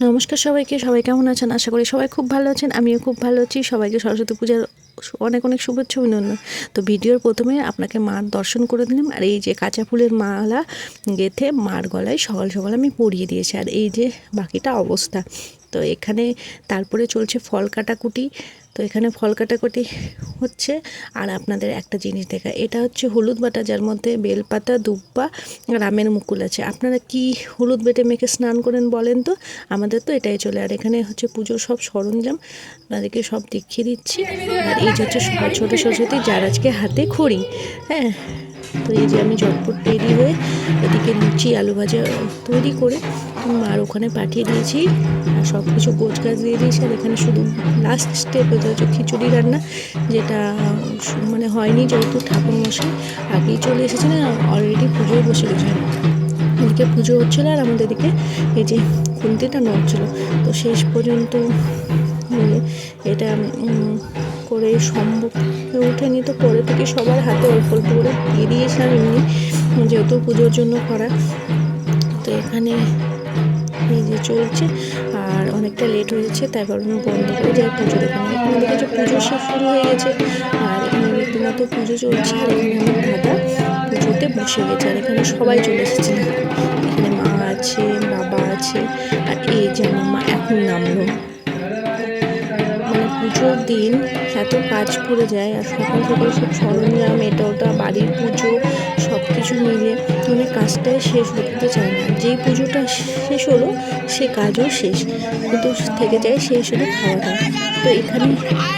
নমস্কার সবাইকে, সবাই কেমন আছেন? আশা করি সবাই খুব ভালো আছেন, আমিও খুব ভালো আছি। সবাইকে সরস্বতী পূজার অনেক অনেক শুভেচ্ছা, অভিনন্দন। তো ভিডিওর প্রথমে আপনাকে মার দর্শন করে দিলাম, আর এই যে কাঁচা ফুলের মালা গেথে মার গলায় সকাল সকাল আমি পরিয়ে দিয়েছি, আর এই যে বাকিটা অবস্থা। তো এখানে তারপরে চলছে ফল কাটাকুটি তো এখানে ফল কাটাকুটি হচ্ছে। আর আপনাদের একটা জিনিস দেখা, এটা হচ্ছে হলুদ বাটা, যার মধ্যে বেলপাতা, দুব্বা, রামের মুকুল আছে। আপনারা কি হলুদ বেটে মেখে স্নান করেন বলেন তো? আমাদের তো এটাই চলে। আর এখানে হচ্ছে পুজোর সব সরঞ্জাম আপনাদেরকে সব দেখিয়ে দিচ্ছি। আর এই হচ্ছে ছোটো সরস্বতী, যার আজকে হাতে খড়ি হ্যাঁ? তো এই যে আমি ঝটপট রেডি হয়ে এদিকে লুচি, আলু ভাজা তৈরি করে মার ওখানে পাঠিয়ে দিয়েছি। আর সব কিছু গোছ গাছ দিয়ে দিয়েছি। আর এখানে শুধু লাস্ট স্টেপ হতে হচ্ছে খিচুড়ি রান্না, যেটা মানে হয়নি যেহেতু ঠাকুর মশাই আগেই চলে এসেছিলেন অলরেডি পুজোয় বসে গেছেন এদিকে পুজো হচ্ছিল আর আমাদের এদিকে এই যে খুন্তিটা নড়ছিল। তো শেষ পর্যন্ত এটা করে সম্ভব। ওঠেনি তো পরে থেকে সবার হাতে অল্প অল্প করে দিয়ে দিয়েছিলাম এমনি যেহেতু পুজোর জন্য করা, তো এখানে এই যে চলছে আর অনেকটা লেট হয়ে যাচ্ছে, তাই কারণে বন্ধ করে যাই পুজো দেখানো এখানে দেখেছি পুজো সব শুরু হয়ে গেছে আর এখানে রীতিমতো পুজো চলছে আর এখানে আমার দাদা পুজোতে বসে গেছে আর এখানে সবাই চলে এসেছে। এখানে মা আছে, বাবা আছে আর এই যে আমার মা এখন নামলো। পুজোর দিন এত কাজ পড়ে যায় আর সকাল সকাল সব সরঞ্জাম, এটা ওটা, বাড়ির পুজো সব কিছু মিলে মানে কাজটাই শেষ হতে চায় না। যেই পুজোটা শেষ হলো, সে কাজও শেষ। কিন্তু থেকে যায় সেই শুধু খাওয়াটা। তো এখানে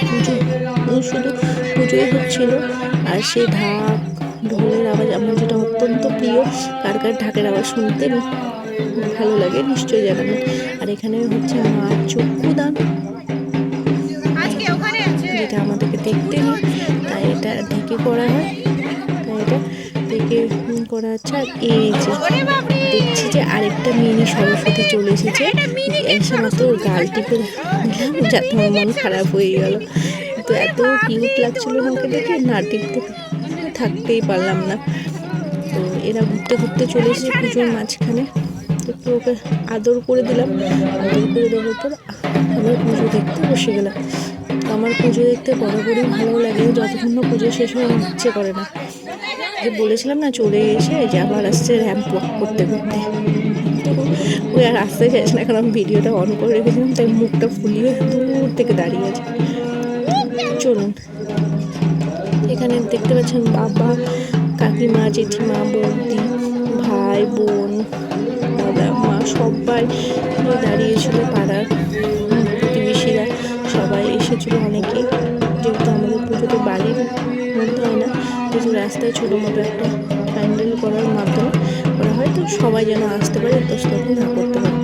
পুজো শুধু পুজোই হচ্ছিল। আর সেই ঢাক, ঢোলের আওয়াজ আমার যেটা অত্যন্ত প্রিয়, কার কার ঢাকের আওয়াজ শুনতে ভালো লাগে নিশ্চয়ই জানাবেন। আর এখানে হচ্ছে মার চক্ষুদান। দেখতে নেই। তাই এটা ঢেকে করা হয়। তাই এটা ঢেকে করা হচ্ছে। আর এই যে দেখছি যে আরেকটা মিনি সরস্বতী চলে এসেছে। এসে মাত্র ওর গাল টিপে দিলাম যাতে আমার মন খারাপ হয়ে গেল। তো এত কিউট লাগছিল আমাকে দেখে, না টিপতে থাকতেই পারলাম না। তো এরা ঘুরতে ঘুরতে চলে এসেছে পুজোর মাঝখানে। একটু ওকে আদর করে দিলাম। আদর করে দেওয়ার পর আমরা পুজো দেখতে বসে গেলাম। আমার পুজো দেখতে বরাবরই ভালো লাগে, যতক্ষণ পুজো শেষ হয়ে ইচ্ছে করে না। যে বলেছিলাম না, চলে এসে যে আবার আসছে র্যাম্প ওয়াক করতে করতে। ওই আর আসতে চাইছে না কারণ ভিডিওটা অন করে রেখেছিলাম, তাই মুখটা ফুলিয়ে দূর থেকে দাঁড়িয়ে আছে। চলুন। এখানে দেখতে পাচ্ছেন বাবা, কাকিমা, জেঠিমা, বৌদি, ভাই, বোন, দাদা, মা, সবাই দাঁড়িয়েছিল পাড়ার। এসেছিল অনেকেই যেহেতু আমাদের পুজোতে বাড়ির মধ্যে হয় না যেহেতু রাস্তায় ছোটো মোটো একটা প্যান্ডেল করার মাধ্যমে করা হয় তো সবাই যেন আসতে পারে তখন না করতে পারে।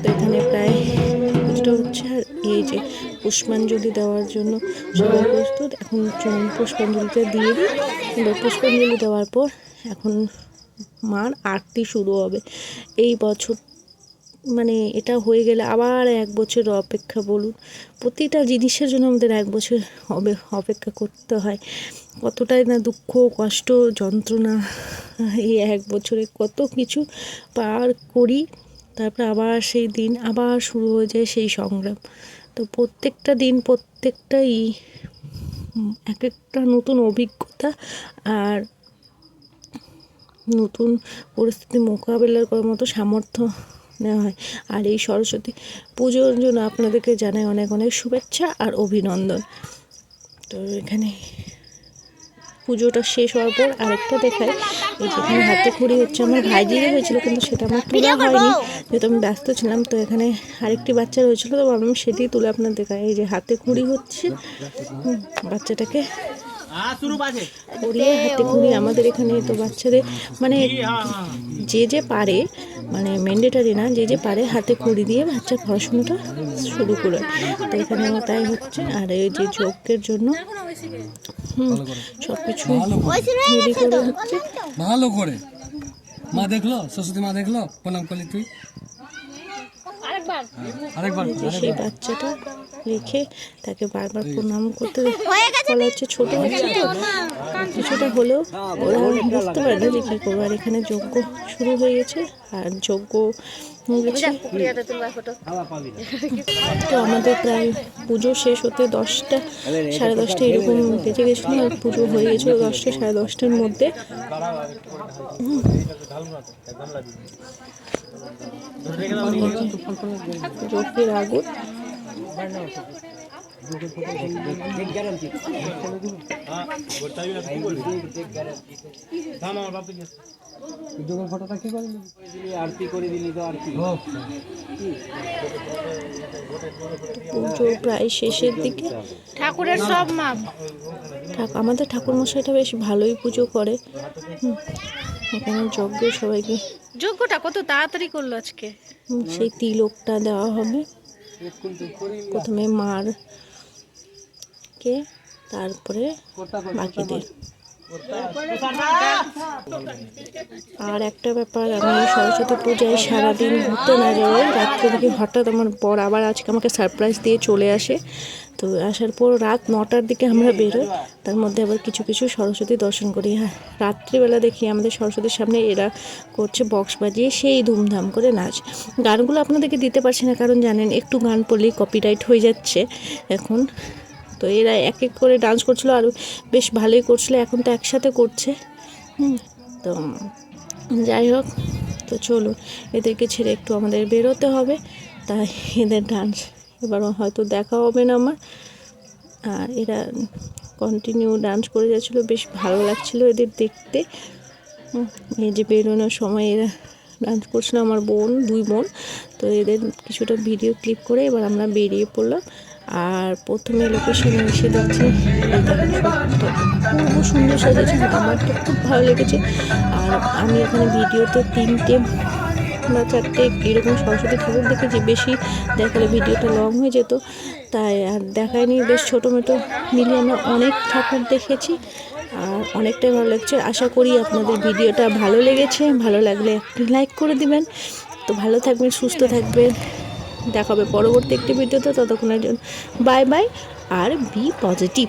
তো এখানে প্রায় পুজোটা হচ্ছে আর এই যে পুষ্পাঞ্জলি দেওয়ার জন্য সবাই প্রস্তুত। এখন পুষ্পাঞ্জলিটা দিয়ে দিই। এবার পুষ্পাঞ্জলি দেওয়ার পর এখন মার আরতি শুরু হবে। এই বছর মানে এটা হয়ে গেলে আবার এক বছর অপেক্ষা বলুন। প্রতিটা জিনিসের জন্য আমাদের এক বছর অপেক্ষা করতে হয়। কতটাই না দুঃখ, কষ্ট, যন্ত্রণা, এই এক বছরে কত কিছু পার করি, তারপরে আবার সেই দিন আবার শুরু হয়ে যায় সেই সংগ্রাম। তো প্রত্যেকটা দিন প্রত্যেকটাই এক একটা নতুন অভিজ্ঞতা আর নতুন পরিস্থিতি মোকাবেলা করার মতো সামর্থ্য নেওয়া হয়। আর এই সরস্বতী পুজোর জন্য আপনাদেরকে জানাই অনেক অনেক শুভেচ্ছা আর অভিনন্দন। তো এখানে পুজোটা শেষ হওয়ার পর আরেকটা দেখায় এই যেখানে হাতে খড়ি হচ্ছে আমার ভাইজিরই হয়েছিল কিন্তু সেটা আমার তোলা হয়নি। যেহেতু আমি ব্যস্ত ছিলাম তো এখানে আরেকটি বাচ্চা হয়েছিল তো আমি সেটি তুলে আপনার দেখায় এই যে হাতে খড়ি হচ্ছে বাচ্চাটাকে করিয়ে হাতে খড়ি আমাদের এখানে তো বাচ্চাদের মানে যে যে পারে মানে ম্যান্ডেটারি না যে যে পারে হাতে খড়ি দিয়ে বাচ্চার পড়াশোনাটা শুরু করে তো এখানে তাই হচ্ছে আর এই যে যজ্ঞের জন্য হুম সব কিছু রেডি করে হচ্ছে। ভালো করে। মা দেখল? সরস্বতী মা দেখল? প্রণাম করলি তুই? আরেকবার। যে সেই বাচ্চাটা রেখে তাকে বারবার প্রণাম করতে বলা হচ্ছে ছোটো হচ্ছে তো কিছুটা হলেও ওরা বুঝতে পারে না যে কী করব আর এখানে যজ্ঞ শুরু হয়ে গেছে আর যজ্ঞ হয়ে গেছে তো আমাদের প্রায় পুজো শেষ হতে দশটা সাড়ে দশটা এরকম বেজে গেছিল আর পুজো হয়ে গেছিল দশটা সাড়ে দশটার মধ্যে। যজ্ঞের আগুন ফটোটা কি করলি আরতি করে দিলি তো আর কি পুজো প্রায় শেষের দিকে। ঠাকুরের সব মাপ আমাদের ঠাকুর মশাইটা বেশ ভালোই পুজো করে। হুম, এখানে যজ্ঞ সবাইকে যজ্ঞটা কত তাড়াতাড়ি করল আজকে? সেই তিলকটা দেওয়া হবে। প্রথমে মার কে, তারপরে বাকিদের। আর একটা ব্যাপার, আমি সরস্বতী পূজায় সারাদিন ঘুরতে না যাওয়ায় রাত্রে দেখি হঠাৎ আমার বর আবার আজকে আমাকে সারপ্রাইজ দিয়ে চলে আসে। তো আসার পর রাত নটার দিকে আমরা বেরোই। তার মধ্যে আবার কিছু কিছু সরস্বতী দর্শন করি। হ্যাঁ রাত্রিবেলা দেখি আমাদের সরস্বতীর সামনে এরা করছে বক্স বাজিয়ে সেই ধুমধাম করে নাচ। গানগুলো আপনাদেরকে দিতে পারছি না, কারণ জানেন একটু গান পড়লেই কপিরাইট হয়ে যাচ্ছে এখন। তো এরা এক এক করে ডান্স করছিল আর বেশ ভালোই করছিল, এখন তো একসাথে করছে। তো যাই হোক, তো চলুন, এদেরকে ছেড়ে একটু আমাদের বেরোতে হবে। তাই এদের ডান্স এবার হয়তো দেখা হবে না আমার। আর এরা কন্টিনিউ ডান্স করে যাচ্ছিল, বেশ ভালো লাগছিল এদের দেখতে। এই যে বেরোনোর সময় এরা ডান্স করছিল আমার বোন, দুই বোন। তো এদের কিছুটা ভিডিও ক্লিপ করে এবার আমরা বেরিয়ে পড়লাম। আর প্রথমে লোকেশনে এসে দেখছি খুব সুন্দর সাজেছে আমার তো খুব ভালো লেগেছে। আর আমি এখানে ভিডিওতে তিনটে বা চারটে এরকম সরস্বতী ঠাকুর দেখেছি, বেশি দেখালে ভিডিওটা লং হয়ে যেত। তাই আর দেখায়নি, বেশ ছোটো মোটো মিলিয়ে আমরা অনেক ঠাকুর দেখেছি আর অনেকটাই ভালো লাগছে। আশা করি আপনাদের ভিডিওটা ভালো লেগেছে, ভালো লাগলে একটি লাইক করে দিবেন। তো ভালো থাকবেন, সুস্থ থাকবেন। দেখা হবে পরবর্তী একটি ভিডিওতে, ততক্ষণের জন্য বাই বাই আর বি পজিটিভ